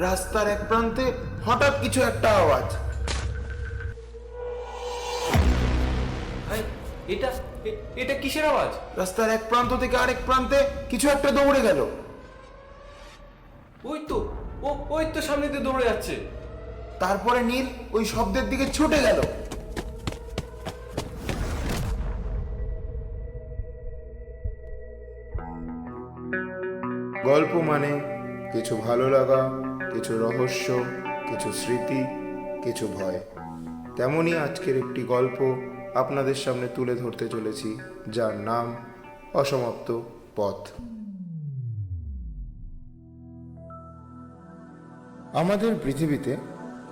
রাস্তার এক প্রান্তে হঠাৎ কিছু একটা আওয়াজ। ভাই এটা এ- এটা কিসের আওয়াজ? রাস্তার এক প্রান্ত থেকে আরেক প্রান্তে কিছু একটা দৌড়ে গেল। ওই তো ও ওই তো সামনে দিয়ে দৌড়ে যাচ্ছে। তারপরে নীল ওই শব্দের দিকে ছুটে গেল। গল্প মানে কিছু ভালো লাগা কিছু রহস্য, কিছু স্মৃতি, কিছু ভয়। তেমনই আজকের একটি গল্প আপনাদের সামনে তুলে ধরতে চলেছি, যার নাম অসমাপ্ত পথ। আমাদের পৃথিবীতে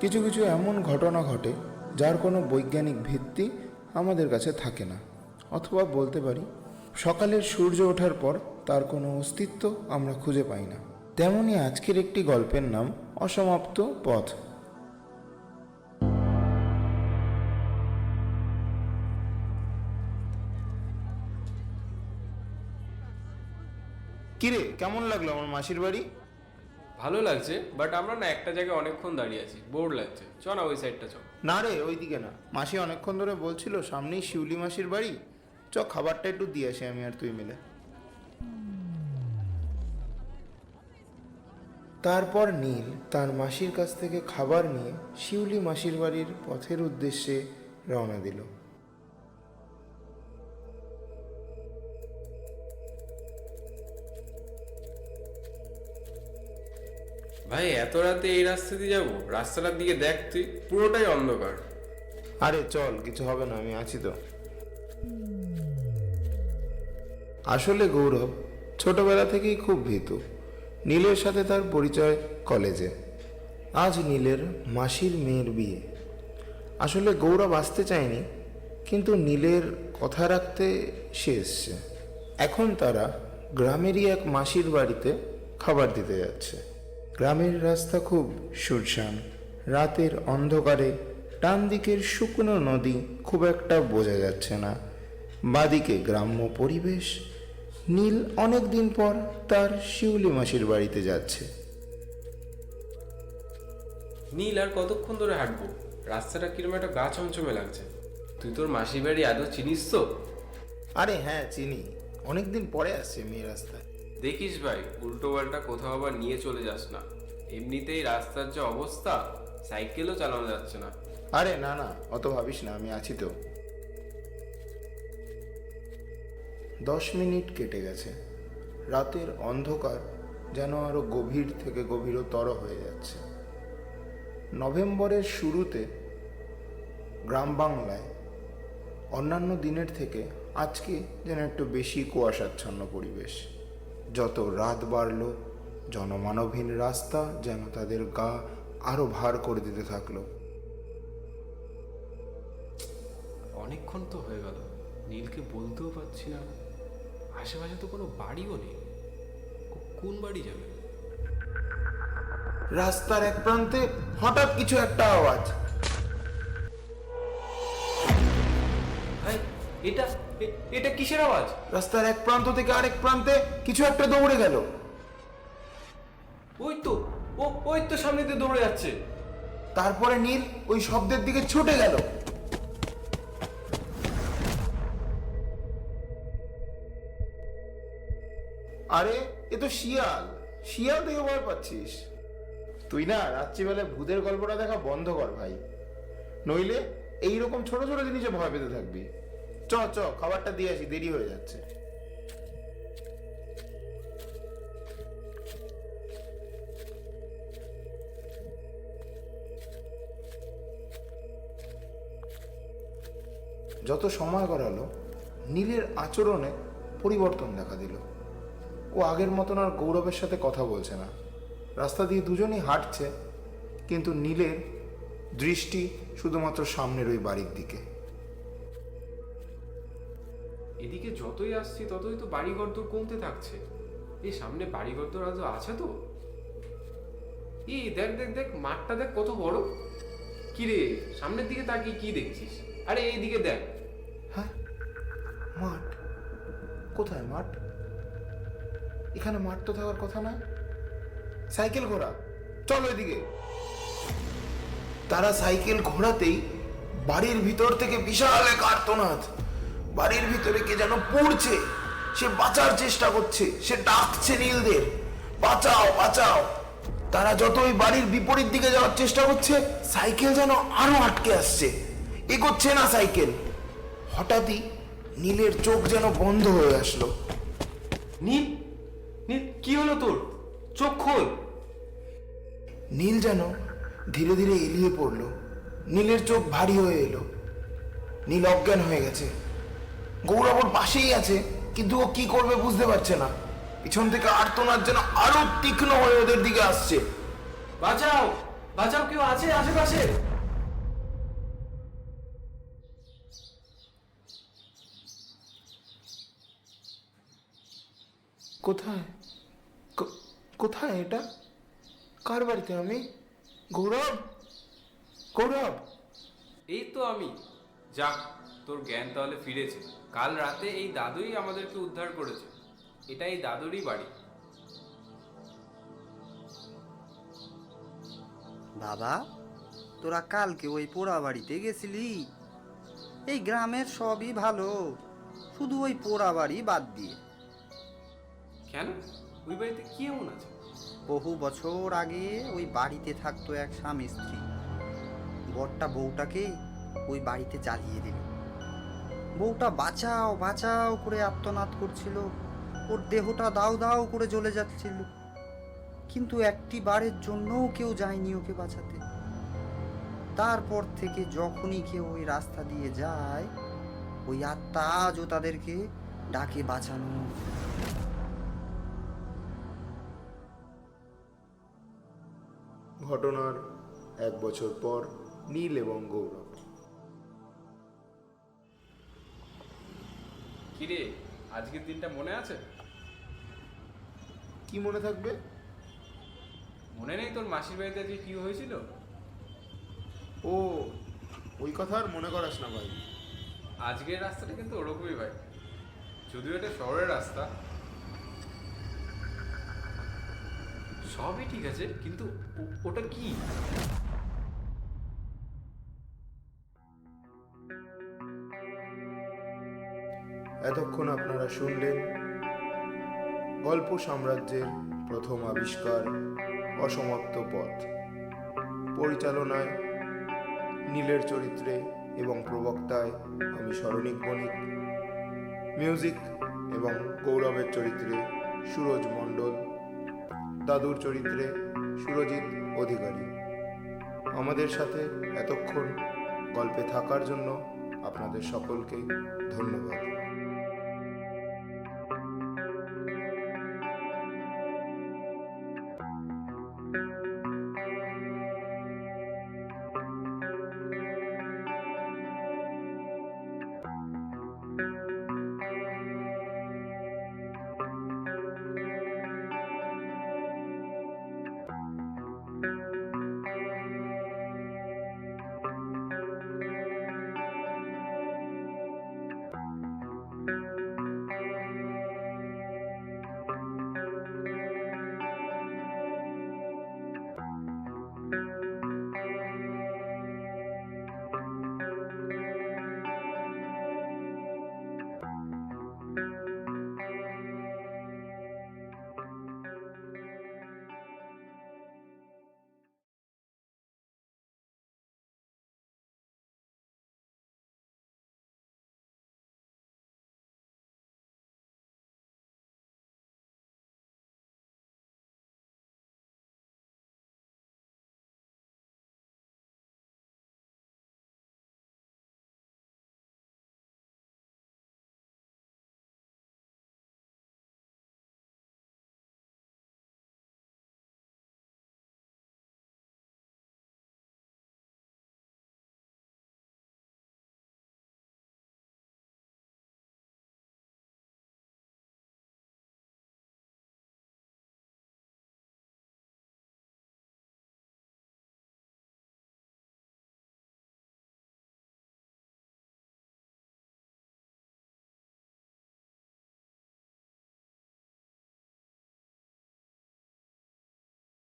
কিছু কিছু এমন ঘটনা ঘটে, যার কোনো বৈজ্ঞানিক ভিত্তি আমাদের কাছে থাকে না। অথবা বলতে পারি, সকালের সূর্য ওঠার পর তার কোনো অস্তিত্ব আমরা খুঁজে পাই না। তেমনি আজকের একটি গল্পের নাম অসমাপ্ত পথ। কিরে কেমন লাগল আমার মাসির বাড়ি? ভালো লাগছে বাট আমরা না একটা জায়গায় অনেকক্ষণ দাঁড়িয়ে আছি বোর লাগছে। চ না ওই সাইডটা চ না রে ওইদিকে না। মাসি অনেকক্ষণ ধরে বলছিল সামনেই শিউলি মাসির বাড়ি। চ খাবারটা একটু দিয়ে আসি আমি আর তুই মিলে। তারপর নীল তার মাসির কাছ থেকে খাবার নিয়ে শিউলি মাসির বাড়ির পথের উদ্দেশ্যে রওনা দিল। ভাই এত রাতে এই রাস্তা দিয়ে যাব? রাস্তাটার দিকে দেখ তুই পুরোটাই অন্ধকার। আরে চল কিছু হবে না আমি আছি তো। আসলে গৌরব ছোটবেলা থেকেই খুব ভীতু। নীলের সাথে তার পরিচয় কলেজে। আজ নীলের মাসির মেয়ের বিয়ে। আসলে গৌরব আসতে চায়নি, কিন্তু নীলের কথা রাখতে সে এসছে। এখন তারা গ্রামেরই এক মাসির বাড়িতে খাবার দিতে যাচ্ছে। গ্রামের রাস্তা খুব সুরসান রাতের অন্ধকারে ডান দিকের শুকনো নদী খুব একটা বোঝা যাচ্ছে না। বাদিকে গ্রাম্য পরিবেশ নীল অনেক দিন পর তার শিউলি মাসির বাড়িতে যাচ্ছে। নীল আর কতক্ষণ ধরে হাঁটবো? রাস্তাটা কিরম একটা গা চমচমে লাগছে। তুই তোর মাসির বাড়ি আদৌ চিনিস তো? আরে হ্যাঁ চিনি। অনেক দিন পরে আসছে মেয়ে রাস্তায়। দেখিস ভাই উল্টো পাল্টা কোথাও আবার নিয়ে চলে যাস না। এমনিতেই রাস্তার যে অবস্থা সাইকেলও চালানো যাচ্ছে না। আরে না না অত ভাবিস না আমি আছি তো। দশ মিনিট কেটে গেছে। রাতের অন্ধকার যেন আরও গভীর থেকে গভীরতর হয়ে যাচ্ছে। নভেম্বরের শুরুতে গ্রাম বাংলায় অন্যান্য দিনের থেকে আজকে যেন একটু বেশি কুয়াশাচ্ছন্ন পরিবেশ। যত রাত বাড়ল, জনমানবহীন রাস্তা যেন তাদের গা আরও ভার করে দিতে থাকল। অনেকক্ষণ তো হয়ে গেল। নীলকে বলতেও পারছি না। আশেপাশে তো কোনো বাড়িও নেই। কোন বাড়ি যাবে? রাস্তার এক প্রান্তে হঠাৎ কিছু একটা আওয়াজ। এটা এটা কিসের আওয়াজ? রাস্তার এক প্রান্ত থেকে আরেক প্রান্তে কিছু একটা দৌড়ে গেল। ওই তো ও ওই তো সামনে দিয়ে দৌড়ে যাচ্ছে। তারপরে নীল ওই শব্দের দিকে ছুটে গেল। আরে, এ তো শিয়াল। শিয়াল দেখে ভয় পাচ্ছিস? তুই না রাত্রিবেলায় ভূতের গল্পটা দেখা বন্ধ কর ভাই। নইলে এইরকম ছোট ছোট জিনিসে ভয় পেতে থাকবি। চ চ, খাবারটা দিয়ে আসি, দেরি হয়ে যাচ্ছে। যত সময় গড়ালো, নীলের আচরণে পরিবর্তন দেখা দিল। ও আগের মতন আর গৌরবের সাথে কথা বলছে না। রাস্তা দিয়ে দুজনেই হাঁটছে কিন্তু নীলের দৃষ্টি শুধুমাত্র সামনের ওই বাড়ির দিকে। এদিকে যতই আসছি ততই তো বাড়িঘর তো কমতে থাকছে। এই সামনে বাড়িঘর তো আজও আছে তো? এই দেখ দেখ দেখ মাঠটা দেখ কত বড়। কি রে সামনের দিকে তাকিয়ে কি দেখছিস? আরে এইদিকে দেখ। হ্যাঁ মাঠ। কোথায় মাঠ? এখানে মাঠ তো থাকার কথা না। সাইকেল ঘোরা চলো এদিকে তারা সাইকেল ঘোরাতেই বাড়ির ভিতর থেকে বিশাল এক আর্তনাদ। বাড়ির ভিতরে কে যেন পড়ছে, সে বাঁচার চেষ্টা করছে, সে ডাকছে নীলদের। বাঁচাও বাঁচাও। তারা যতই বাড়ির বিপরীত দিকে যাওয়ার চেষ্টা করছে, সাইকেল যেন আরও আটকে আসছে। এগোচ্ছে না সাইকেল। হঠাৎই নীলের চোখ যেন বন্ধ হয়ে আসলো। নীল নীল কি হলো তোর? চোখ খোল। নীল যেন ধীরে ধীরে এলিয়ে পড়ল। নীলের চোখ ভারী হয়ে এলো। নীল অজ্ঞান হয়ে গেছে। গৌরব ওর পাশেই আছে কিন্তু ও কি করবে বুঝতে পারছে না। পিছন থেকে আর্তনাদ যেন আরও তীক্ষ্ণ হয়ে ওদের দিকে আসছে। বাঁচাও! বাঁচাও কেউ আছে আশেপাশে? কোথায়? কোথায় এটা? কার বাড়িতে আমি? গৌরব? গৌরব? এই তো আমি। যাক তোর জ্ঞান তাহলে ফিরেছে। কাল রাতে এই দাদুই আমাদেরকে উদ্ধার করেছে। এটা এই দাদুরই বাড়ি। বাবা তোরা কালকে ওই পোড়া বাড়িতে গেছিলি? এই গ্রামের সবই ভালো। শুধু ওই পোড়া বাড়ি বাদ দিয়ে। কেন ওই বাড়িতে কি এমন আছে? বহু বছর আগে ওই বাড়িতে থাকতো এক স্বামী স্ত্রী। বরটা বউটাকে ওই বাড়িতে জ্বালিয়ে দিল। বউটা বাঁচাও বাঁচাও করে আত্মনাদ করছিল। ওর দেহটা দাও দাও করে জ্বলে যাচ্ছিল। কিন্তু একটি বারের জন্যও কেউ যায়নি ওকে বাঁচাতে। তারপর থেকে যখনই কেউ ওই রাস্তা দিয়ে যায়, ওই আত্মা আজও তাদেরকে ডাকে বাঁচানো। ঘটনার এক বছর পর নীল এবং গৌরব। কিরে আজকের দিনটা মনে আছে? কি মনে থাকবে? মনে নেই তোর মাসির বাড়িতে আজকে কি হয়েছিল? ও ওই কথা আর মনে করাস না ভাই। আজকের রাস্তাটা কিন্তু ওরকমই ভাই। যদিও এটা শহরের রাস্তা। সবই ঠিক আছে, কিন্তু ওটা কি? এতক্ষণ আপনারা শুনলেন গল্প সাম্রাজ্যের প্রথম আবিষ্কার, অসমাপ্ত পথ। পরিচালনায়, নীলের চরিত্রে এবং প্রবক্তায় আমি স্মরণিক বণিক মিউজিক এবং গৌরবের চরিত্রে সুরজ মণ্ডল। দাদুর চরিত্রে সুরজিৎ অধিকারী। আমাদের সাথে এতক্ষণ গল্পে থাকার জন্য আপনাদের সকলকে ধন্যবাদ।